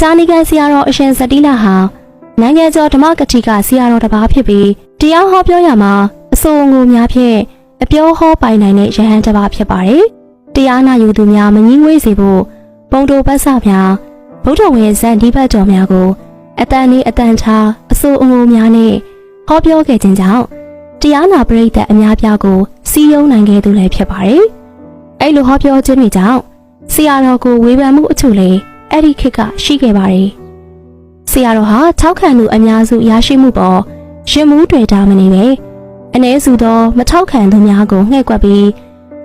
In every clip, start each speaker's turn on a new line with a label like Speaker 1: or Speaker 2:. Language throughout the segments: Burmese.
Speaker 1: ဇာနီကန်ဆရာတော်အရှင်ဇတိလဟာနိုင်ငံကျော်ဓမ္မကတိကဆရာတော်တစ်ပါးဖြစ်ပြီးတရားဟောပြောရမှာအဆိုအငိုများဖြင့်အပြောဟောပိုင်နိုင်တဲ့ယဟန်တစ်ပါးဖြစ်ပါတယ်။တရားနာယူသူများမငင်းငွေ့စေဖို့ပုံတော်ပတ်စများဗုဒ္ဓဝင်ဇန်ဒီဘတ်တော်များကိုအတန်လေးအတန်ချာအဆိုအငိုများနဲ့ဟောပြောခဲ့ခြင်းကြောင့်တရားနာပရိသတ်အများပြားကိုစီယုံနိုင်ခဲ့သူလည်းဖြစ်ပါတယ်။အဲ့လိုဟောပြောခြင်းတွေကြောင့်ဆရာတော်ကိုဝေဖန်မှုအချို့လည်း အဲ့ဒီခေတ်ကရှိခဲ့ပါတယ်။ဆရာတော်ဟာထောက်ခံသူအများစုရရှိမှုပေါ်ရင်မှုတွေ့တာမနေပဲအ ਨੇ စုသောမထောက်ခံသူများကိုငှဲ့ကွက်ပြီး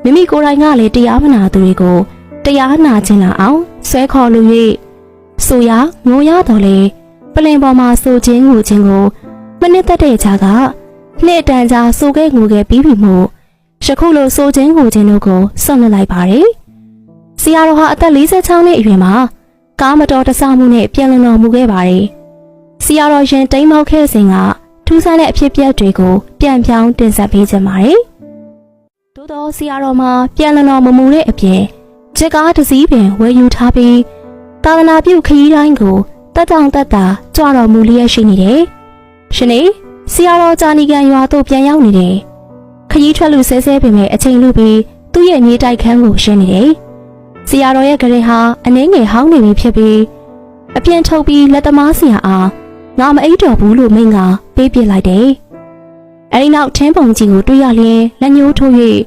Speaker 1: မိမိကိုယ်တိုင်ကလည်းတရားမနာသူတွေကိုတရားနာခြင်းလာအောင်ဆွဲခေါ်လို့၍ဆိုရငိုရတော်လေပလင်ပေါ်မှာဆိုခြင်းငိုခြင်းကိုမနစ်သက်တဲ့ခြားကနှစ်တန်ကြာဆိုခဲ့ငိုခဲ့ပြီးပြီမို့ယခုလိုဆိုခြင်းငိုခြင်းတို့ကိုဆွန့်လွတ်လိုက်ပါတယ်ဆရာတော်ဟာအသက်46နှစ်အရွယ်မှာ ကားမတော်တဆမှုနဲ့ပြန်လည်တော်မူခဲ့ပါတယ်ဆရာတော်ရင်တိမ်မောက်ခဲ့စဉ်ကထူးဆန်းတဲ့အဖြစ်အပျက်တွေကိုပြန်ပြောင်းတင်ဆက်ပေးခြင်းပါတယ်။သို့သောဆရာတော်မှာပြန်လည်တော်မမူတဲ့အပြင်ချက်ကားတစ်စီးပင်ဝယ်ယူထားပြီးသာသနာပြုခရီးတိုင်းကိုတက်တောင်တက်တာကြွတော်မူလျက်ရှိနေတယ်။ရှင်နေဆရာတော်ဂျာနီကန်ရွာသို့ပြန်ရောက်နေတယ်။ခရီးထွက်လူဆဲဆဲပင်မဲ့အချိန်လူပြီးသူ့ရဲ့မြေတိုက်ခန်းကိုရှင်းနေတယ်။ ဆရာတော်ရဲ့ကလေးဟာအနှင်းငယ်ဟောင်းနေပြီဖြစ်ပြီးအပြင်ထုတ်ပြီးလက်သမားဆရာအားငါမအိပ်တော်ဘူးလို့မိန့်ကပေးပြလိုက်တယ်။အဲဒီနောက်ထင်းပုံကြီးကိုတွေ့ရလျင်လက်ညှိုးထိုး၍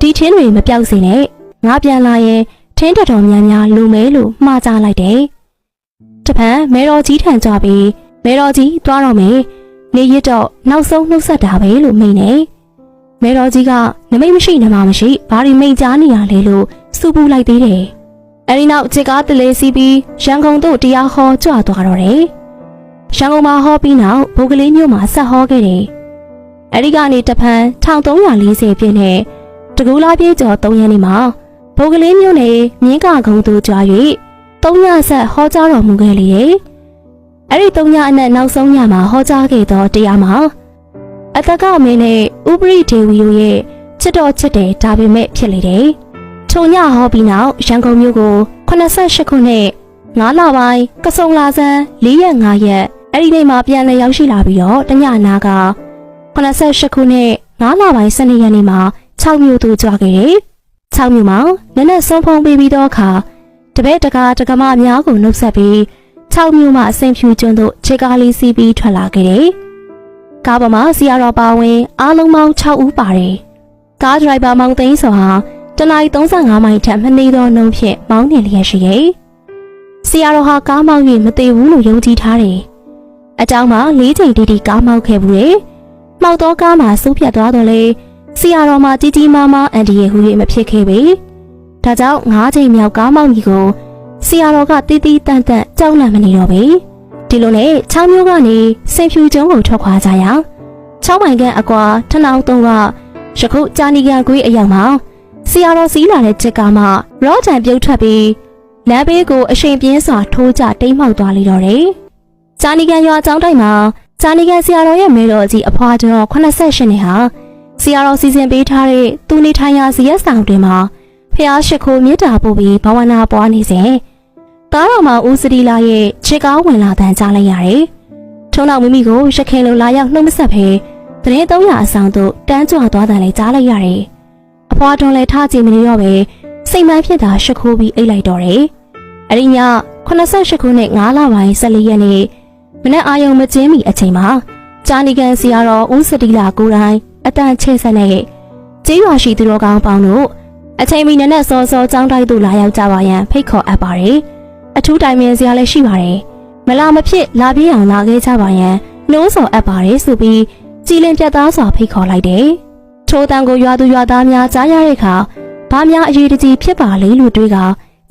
Speaker 1: ဒီထင်းတွေမပြောက်စေနဲ့ငါပြန်လာရင်ထင်းတော်တော်များများလူမဲလို့မှားကြလိုက်တယ်။တပံမဲတော်ကြီးထံကြပြီးမဲတော်ကြီးသွားတော့မယ်နေရတော့နောက်ဆုံးနှုတ်ဆက်တာပဲလို့မိန့်နေ။ မဲတော်ကြီးကနမိတ်မရှိနမမရှိဘာဒီမိန့်ကြားနေရလဲလို့စူပူလိုက်သေးတယ်။အဲဒီနောက်ခြေကားတလေးစီးပြီးရန်ကုန်သို့တရားဟောကြွသွားတော့တယ်။ရန်ကုန်မှာဟောပြီးနောက်ဘိုးကလေးမြို့မှာဆက်ဟောခဲ့တယ်။အဲဒီကနေတဖန်1340ပြည့်နဲ့တကူလာပြေးကျော်3ရက်နေ့မှာဘိုးကလေးမြို့နယ်မြင်းကကုန်းသို့ကြွား၍3ညဆက်ဟောကြားတော်မူခဲ့လေ။အဲဒီ3ညအနက်နောက်ဆုံးညမှာဟောကြားခဲ့သောတရားမှာ အတကအမင်းနဲ့ဥပရိဒေဝီတို့ရဲ့ချစ်တော်ချစ်တယ်ဒါပေမဲ့ဖြစ်လေတယ်။ထိုညဟောပြီးနောက်ရန်ကုန်မြို့ကို88ခုနှစ်9လပိုင်းကစုံလာဆန်း4ရက်5ရက်အဲ့ဒီနေ့မှာပြန်လည်ရောက်ရှိလာပြီးတော့တညနာက88ခုနှစ်9လပိုင်း12ရက်နေ့မှာ6မြို့သို့ကြွားခဲ့တယ်။6မြို့မှာနက်နက်ဆုံးဖုံးပေးပြီးတော့အခါတပည့်တကားတကမအများကိုနှုတ်ဆက်ပြီး6မြို့မှာအဆင်ဖြူကျွန်းသို့ခြေကားလေးစီးပြီးထွက်လာခဲ့တယ်။ ကားပေါ်မှာစီယာတော်ပါဝင်အားလုံးပေါင်း6ဦးပါတယ်။ကားဒရိုက်ဘာမောင်သိန်းစောဟာတနအီ35မိုင်ထက်မနေသောနှုန်းဖြင့်မောင်းနေလျက်ရှိရဲ့။စီယာတော်ဟာကားမောင်း၍မသေးဘူးလို့ယုံကြည်ထားတယ်။အကြောင်းမှာ၄ချိန်တီတီကားမောင်းခဲ့ဘူးလေ။မောက်တော့ကားမှာစူးပြတ်သွားတော့လေစီယာတော်မှာကြီးကြီးမားမားအန်ဒီရဲ့ဟူ၍မဖြစ်ခဲ့ပေ။ဒါကြောင့်၅ချိန်မြောက်ကားမောင်းကြီးကိုစီယာတော်ကတီးတီးတန့်တန့်ကြောက်လန့်မနေတော့ပေ။ ဒီလိုနဲ့ချောင်းမျိုးကနေစင်ဖြူကျုံးကိုထွက်ခွာကြရအောင်။ချောင်းမိုင်ကန်အကွာထနောင်းတုံးကယခုကြာနီကန်ကွေးအရောက်မှာစီယာတော်စီးလာတဲ့ချက်ကမှရောချန်ပြုတ်ထွက်ပြီးလမ်းဘေးကိုအရှိန်ပြင်းစွာထိုးကျတိမ်မှောက်သွားလိတော့တယ်။ကြာနီကန်ရွာကျောင်းတိုက်မှာကြာနီကန်ဆရာတော်ရဲ့မေတော်ကြီးအဖွာကျော်88နှစ်ဟာဆရာတော်စီစဉ်ပေးထားတဲ့သူနေထိုင်ရာဇရက်ဆောင်တွင်မှာဖျားရှိခိုးမြစ်တာပို့ပြီးဘဝနာပွားနေစဉ် ကားတော်မှာဦးစတီလာရဲ့ခြေကားဝင်လာတန်ကြားလိုက်ရတယ်။ထုံနောက်မိမိကိုရခင်လိုလာရောက်နှုတ်မဆက်ဖဲတရင်300အဆောင်သို့တန်းကြွသွားတယ်လည်းကြားလိုက်ရတယ်။အဖွာတွန်လည်းထားကြည့်မနေတော့ပဲစိတ်မှန်ဖြစ်တာရှ िख ိုးပြီးအိတ်လိုက်တော့တယ်။အရိညာ88ခုနှစ်9လပိုင်း14ရက်နေ့မနေ့အာယုံမကျင်းမီအချိန်မှာဂျာနီကန်စီယာတော်ဦးစတီလာကိုယ်တိုင်အတန်ချဲ့ဆက်နဲ့ကျေးရွာရှိသူတော်ကောင်းပေါင်းတို့အချိန်မီနဲ့စောစောចောင်းတိုက်သို့လာရောက်ကြပါရန်ဖိတ်ခေါ်အပ်ပါတယ်။ အထူးတိုင်ပင်စရာလည်းရှိပါတယ်။မလာမဖြစ်လာပြေးအောင်လာခဲ့ကြပါရန်နှိုးဆော်အပ်ပါတယ်ဆိုပြီးကြည်လင်ပြတ်သားစွာဖိတ်ခေါ်လိုက်တယ်။ထိုးတန်ကိုရွာသူရွာသားများကြားရတဲ့အခါဘာများအရေးတကြီးဖြစ်ပါလေလို့တွေးက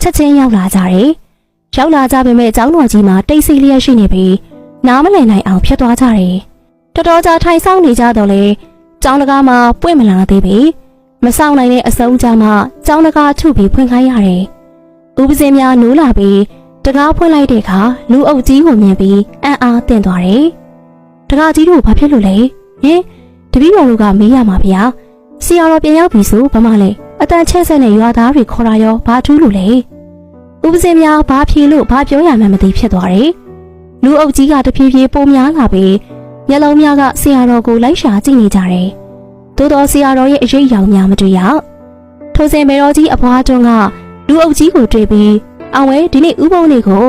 Speaker 1: ချက်ချင်းရောက်လာကြတယ်။ရောက်လာကြပေမဲ့ကျောင်းတော်ကြီးမှာတိတ်ဆိတ်လျက်ရှိနေပြီးနားမလည်နိုင်အောင်ဖြစ်သွားကြတယ်။တော်တော်ကြာထိုင်ဆောင်နေကြတော့လေကျောင်းတကားမှာပွင့်မလာသေးပေမဆောင်နိုင်တဲ့အစုံကြမှာကျောင်းတကားထုပြီးဖွင့်ခိုင်းရတယ်။ဥပစင်းများနိုးလာပြီး တကားဖွင့်လိုက်တဲ့အခါလူအုပ်ကြီးကိုမြင်ပြီးအံ့အားသင့်သွားတယ်။တကားကြီးတို့ဘာဖြစ်လို့လဲ။ဟင်တပည့်တော်တို့ကမေးရမှာဗျာ။ဆရာတော်ပြန်ရောက်ပြီဆိုဘာမှလဲအတန်ချဲ့ဆက်နဲ့ရွာသားတွေခေါ်လာရောဘာထူးလို့လဲဥပစင်းများဘာဖြေလို့ဘာပြောရမှန်းမသိဖြစ်သွားတယ်။လူအုပ်ကြီးကတဖြည်းဖြည်းပိုများလာပြီးမျက်လုံးများကဆရာတော်ကိုလိုက်ရှာကြည့်နေကြတယ်။သို့တော်ဆရာတော်ရဲ့အရေးအယောင်များမတွေ့ရ။ထိုစဉ်မေတော်ကြီးအဖွားတွန်းကလူအုပ်ကြီးကိုတွေ့ပြီး အောင်ဝဲဒီနေ့ဥပုံလေးကို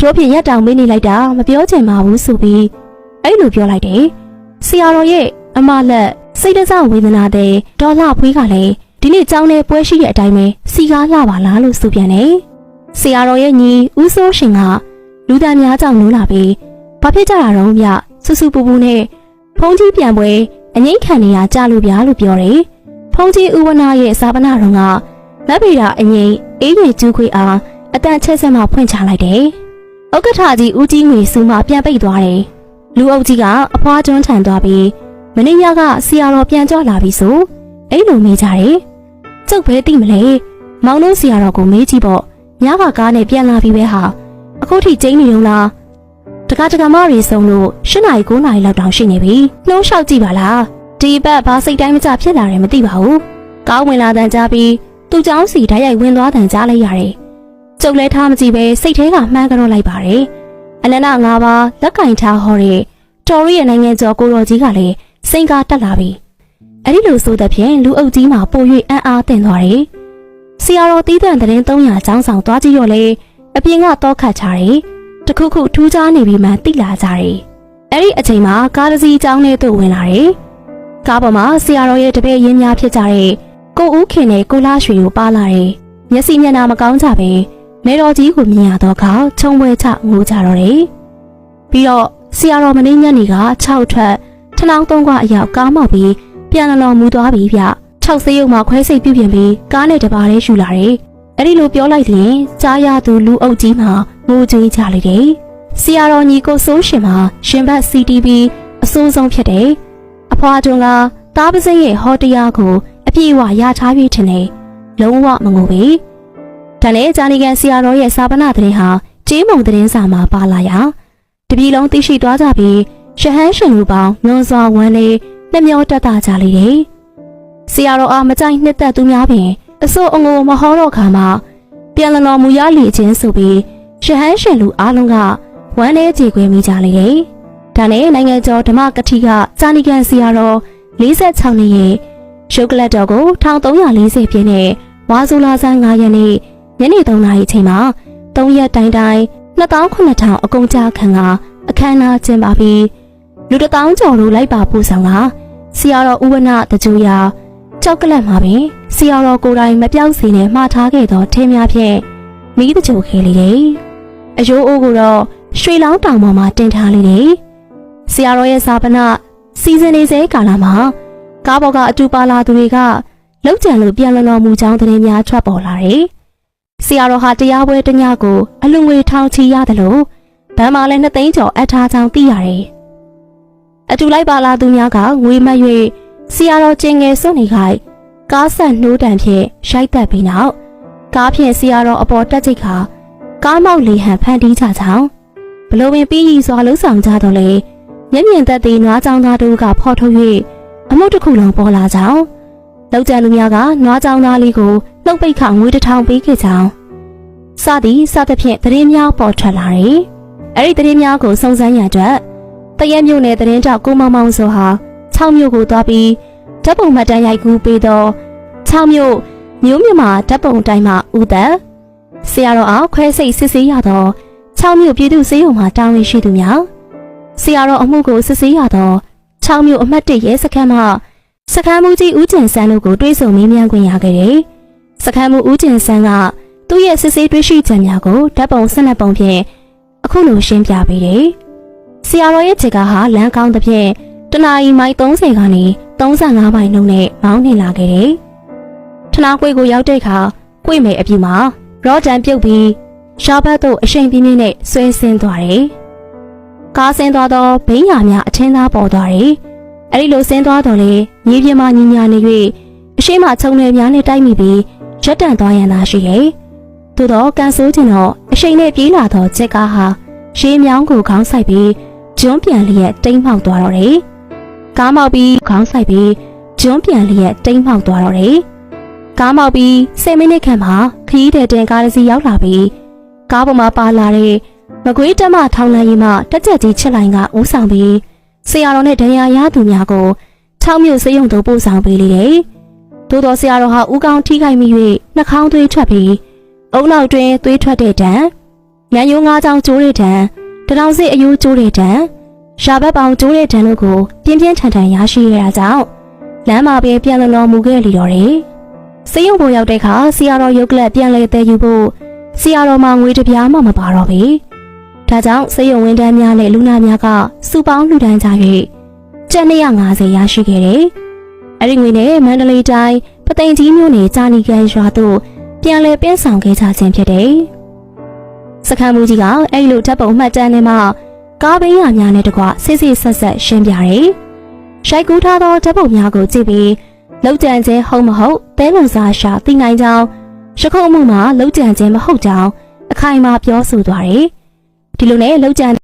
Speaker 1: တို့ဖြင့်ရက်တောင်မေးနေလိုက်တာမပြောချင်ပါဘူးဆိုပြီးအဲ့လိုပြောလိုက်တယ်။ဆရာတော်ရဲ့အမလက်စိတ်တဆဝေဒနာတဲ့ဒေါ်လာဖွေးကလည်းဒီနေ့ကြောင်းနဲ့ပွဲရှိတဲ့အတိုင်းပဲစီကားလှပါလားလို့ဆိုပြန်တယ်။ဆရာတော်ရဲ့ညီဦးစိုးရှင်ကလူသားများကြောင့်နိုးလာပြီးဘာဖြစ်ကြတာတော့မြစူစူပူပူနဲ့ဖုံးကြီးပြန်ပွဲအငိမ့်ခံနေရကြလို့ဗျာလို့ပြောတယ်။ဖုံးကြီးဦးဝနာရဲ့စာပနာတော်ကမက်ဗေရာအငိမ့်အေးရည်ကျူးခွေအား အတန်ချက်ဆက်မှဖွင့်ချလိုက်တယ်။ဥက္ကဋ္ဌကြီးဦးကြီးငွေစုမှပြန်ပိတ်သွားတယ်။လူအုပ်ကြီးကအဖွားကျွန်းထန်သွားပြီးမင်းညကဆရာတော်ပြန်ကြွလာပြီဆိုအဲ့လိုမေးကြတယ်။ကျုပ်ပဲသိမလဲ။မောင်တို့ဆရာတော်ကိုမေးကြည့်ပေါ့။ညကကားနဲ့ပြန်လာပြီပဲဟာ။အခုထိကျင်းနေုံလား။တကားတကာမရီဆုံးလို့၈နာရီ9နာရီလောက်တောင်ရှိနေပြီ။နှုံးလျှောက်ကြည့်ပါလား။ဒီဘက်ဘာစိတ်တိုင်းမကြဖြစ်လာတယ်မသိပါဘူး။ကောင်းဝင်လာတန်ကြပြီးသူ့เจ้าစီဓာတ်ရိုက်ဝင်သွားတန်ကြားလိုက်ရတယ်။ ကျုပ်လည်းထားမကြည့်ပဲစိတ်ထဲကမှန်းကြောလိုက်ပါတယ်။အနန္တ၅ပါးလက်ကင်ထားဟောတဲ့တော်ရီရဲ့နိုင်ငံကျော်ကိုတော်ကြီးကလည်းစိန်ကားတက်လာပြီ။အဲ့ဒီလိုဆိုတဲ့ဖြင့်လူအုပ်ကြီးမှာပို၍အံ့အားသင့်သွားတယ်။ဆရာတော်တီးတန့်တဲ့300ကျောင်းဆောင်သွားကြည့်ရောလေအပြင်ကတော့ခတ်ချတယ်။တခုခုထူးခြားနေပြီမှသိလာကြတယ်။အဲ့ဒီအချိန်မှာကားတစ်စီးကျောင်းထဲသို့ဝင်လာတယ်။ကားပေါ်မှာဆရာတော်ရဲ့တပည့်ရင်းများဖြစ်ကြတဲ့ကိုဦးခင်နဲ့ကိုလာရွှေကိုပါလာတယ်။မျက်စိမျက်နှာမကောင်းကြပဲ မေတော်ကြီးကိုမြင်ရတော့ခါခြုံပွဲချငိုကြတော့တယ်။ပြီးတော့ဆရာတော်မင်းညနေက6ထွက်ထနောင်းသုံးခွအရောက်ကားမောက်ပြီးပြန်လလော်မူသွားပြီဗျ။၆ဆေးရုံမှာခွဲစိတ်ပြုပြင်ပြီးကားနဲ့တပါးလေးယူလာတယ်။အဲ့ဒီလိုပြောလိုက်ရင်ကြားရသူလူအုပ်ကြီးမှာငိုကြွေးကြလိုက်တယ်။ဆရာတော်ညီကိုစိုးရှင်မှာရှင်ဘတ် CTV အစိုးဆုံးဖြစ်တယ်။အဖွားတွန်းကတားပစိရဲ့ဟောတရားကိုအပြည့်အဝရထားပြီးထင်တယ်။လုံးဝမငိုပေ။ ဒါနဲ့ဂျာနီကန်ဆရာတော်ရဲ့စာပနာသတင်းဟာကျေးမုံသတင်းစာမှာပါလာရာတပြည်လုံးသိရှိသွားကြပြီးရှဟန်းရှင်လူပေါင်းညွန်စွာဝမ်းလေးနှမျောတက်တာကြလေတယ်။ဆရာတော်အားမကြိုက်နှစ်သက်သူများပင်အစိုးအငိုမဟောတော့ခါမှာပြန်လည်တော်မူရလေခြင်းဆိုပြီးရှဟန်းရှင်လူအားလုံးကဝမ်းလေးကြေခွေမိကြလေတယ်။ဒါနဲ့နိုင်ငံကျော်ဓမ္မကတိကစာနိကန်ဆရာတော်46နှစ်ရဲ့ရှုကလက်တော်ကို1340ပြည့်နဲ့ဝါဇူလာဆန်း9ရက်နေ့ ညနေ3နာရီအချိန်မှာ3ရက်တိုင်းတိုင်း2900အကုန်ကြခံကအခမ်းအနားကျင်းပပြီးလူတစ်တောင်းကျော်လိုလိုက်ပါပို့ဆောင်ကဆရာတော်ဥဝနတကြူရာကြောက်ကလတ်မှာပင်ဆရာတော်ကိုယ်တိုင်မပြောက်စီနဲ့မှားထားခဲ့သောထင်းများဖြင့်မိတကြိုခဲလေးတယ်။အယိုးအိုးကိုတော့ရွှေလောင်းတောင်ပေါ်မှာတင်ထားလေးတယ်။ဆရာတော်ရဲ့ဇာပနာစီစဉ်နေစေကာလမှာကားပေါ်ကအတူပါလာသူတွေကလောက်ကြံလို့ပြန်လည်တော်မူကြောင်းသတင်းများထွက်ပေါ်လာတယ်။ ဆရာတော်ဟာတရားပွဲတညကိုအလွန်ငွေထောင်ချီရတယ်လို့ဗန်းမာလည်းနှစ်သိန်းကျော်အထားကြောင်းသိရတယ်။အတူလိုက်ပါလာသူများကငွေမတ်၍ဆရာတော်ကျင်ငယ်စွန့်နေခိုင်ကားဆက်နှိုးတံဖြင့်ရိုက်တက်ပြီးနောက်ကားဖြင့်ဆရာတော်အပေါ်တက်ချိတ်ခါကားမောက်လေဟန်ဖန်တီးကြကြောင်းဘလိုပင်ပြီးရီစွာလှုပ်ဆောင်ကြတော့လေမျက်မြင်သက်သေနွားကြောင်သားတို့ကဖော်ထုတ်၍အမှုတစ်ခုလုံးပေါ်လာကြောင်း လောက်ကျန်လူများကနွားကြောင်သားလေးကိုနှုတ်ပိတ်ခငွေတစ်ထောင်ပေးခဲ့ကြောင်းစသည်စသဖြင့်သတင်းများပေါ်ထွက်လာတယ်။အဲ့ဒီသတင်းများကိုစုံစမ်းရအတွက်တရက်မြို့နယ်သတင်းတောက်ကိုမောင်မောင်ဆိုဟာ6မြို့ကိုသွားပြီးဓာတ်ပုံမှတ်တမ်းရိုက်ကူးပေးတော့6မြို့မြို့မြမှာဓာတ်ပုံတိုင်းမှာဥသက်ဆရာတော်အောင်ခွဲစိတ်စစ်ဆေးရတော့6မြို့ပြည်သူစေးရုံမှာတာဝန်ရှိသူများဆရာတော်အမှုကိုစစ်ဆေးရတော့6မြို့အမှတ်1ရဲစခန်းမှာ စခန်းမူကြီးဦးကျင်ဆန်းတို့ကိုတွေးဆုံမေးမြန်းခွင့်ရခဲ့တယ်။စခန်းမူဦးကျင်ဆန်းကသူ့ရဲ့စစ်ဆေးတွေ့ရှိချက်များကိုဓာတ်ပုံဆက်လက်ပုံဖြင့်အခုလိုရှင်းပြပေးတယ်။ဆရာတော်ရဲ့ခြေကားဟာလမ်းကောင်းသဖြင့်တနာရီမိုင်30ကနေ35မိုင်နှုန်းနဲ့မောင်းနေလာခဲ့တယ်။ထနာကွေကိုရောက်တဲ့အခါကွေမယ်အပြူမှာရော့တန်ပြုတ်ပြီးရှားဘတ်တို့အရှိန်ပြင်းပြင်းနဲ့ဆွဲဆင်းသွားတယ်။ကားဆင်းသွားတော့ဘိန်းညာများအထင်းသားပေါ်သွားတယ်။ အဲဒီလိုဆင်းသွားတော့လေမြေပြင်မှာညီညာနေ၍အရှိမချုံနယ်များနဲ့တိုက်မိပြီးရက်တန်သွားရန်သာရှိရဲ့။သို့တော့ကန်ဆိုးခြင်းတော့အရှိန်နဲ့ပြေးလာတော့ချက်ကားဟာရှေးမြောင်းကိုခေါင်းဆိုင်ပြီးကျွန်းပြန်လျက်တိမ်မှောက်သွားတော့တယ်။ကားမောက်ပြီးခေါင်းဆိုင်ပြီးကျွန်းပြန်လျက်တိမ်မှောက်သွားတော့တယ်။ကားမောက်ပြီး10မိနစ်ခန့်မှာခရီးတဲ့တင်ကားတစ်စီးရောက်လာပြီးကားပေါ်မှာပါလာတဲ့မကွေးတက်မထောင်းလန်းကြီးမှတက်ကြက်ကြီးချစ်လိုင်ကဦးဆောင်ပြီး ဆရာတော်နဲ့ဒဏ်ရာရသူများကို၆မြို့စေယုံသို့ပို့ဆောင်ပေးလေတယ်။သို့တော်ဆရာတော်ဟာဦးကောင်းထိခိုက်မိ၍နှာခေါင်းသွေးထွက်ပြီးအုံနောက်တွင်သွေးထွက်တဲ့တံညံယိုးငါးချောင်းကျိုးတဲ့တံတထောင်စစ်အယိုးကျိုးတဲ့တံရှာဘက်ပေါင်ကျိုးတဲ့တံတို့ကိုပြင်းပြင်းထန်ထန်ရရှိရတာကြောင့်လမ်းမှာပဲပြန်လည်တော်မူခဲ့လေတော့တယ်။စေယုံပေါ်ရောက်တဲ့အခါဆရာတော်ရုပ်ကလပ်ပြန်လဲသေးယူဖို့ဆရာတော်မှာငွေတစ်ပြားမှမပါတော့ဘူး။ ဒါကြောင့်စေယုံဝင်းတန်းများနဲ့လူနာများကစုပေါင်းလှူဒန်းကြ၍ကျပ်250ရရှိခဲ့တယ်။အဲဒီငွေနဲ့မန္တလေးတိုင်းပသိမ်ကြီးမြို့နယ်ကြာနီကန်ရွာသို့ပြန်လဲပင်းဆောင်ခဲ့ကြခြင်းဖြစ်တယ်။စခန်းမူကြီးကအဲ့လိုဓာတ်ပုံမှတ်တမ်းထဲမှာကားဘင်းရများနဲ့တကွစစ်စစ်ဆက်ဆက်ရှင်းပြတယ်။ရှိုက်ကူးထားသောဓာတ်ပုံများကိုကြည့်ပြီးလောက်ကြံခြင်းဟုတ်မဟုတ်သဲလုံစားရှာသိနိုင်ကြောင်းရခုံမှုမှာလောက်ကြံခြင်းမဟုတ်ကြောင်းအခိုင်အမာပြောဆိုသွားတယ်။ ဒီလိုနဲ့လောက်ကြံ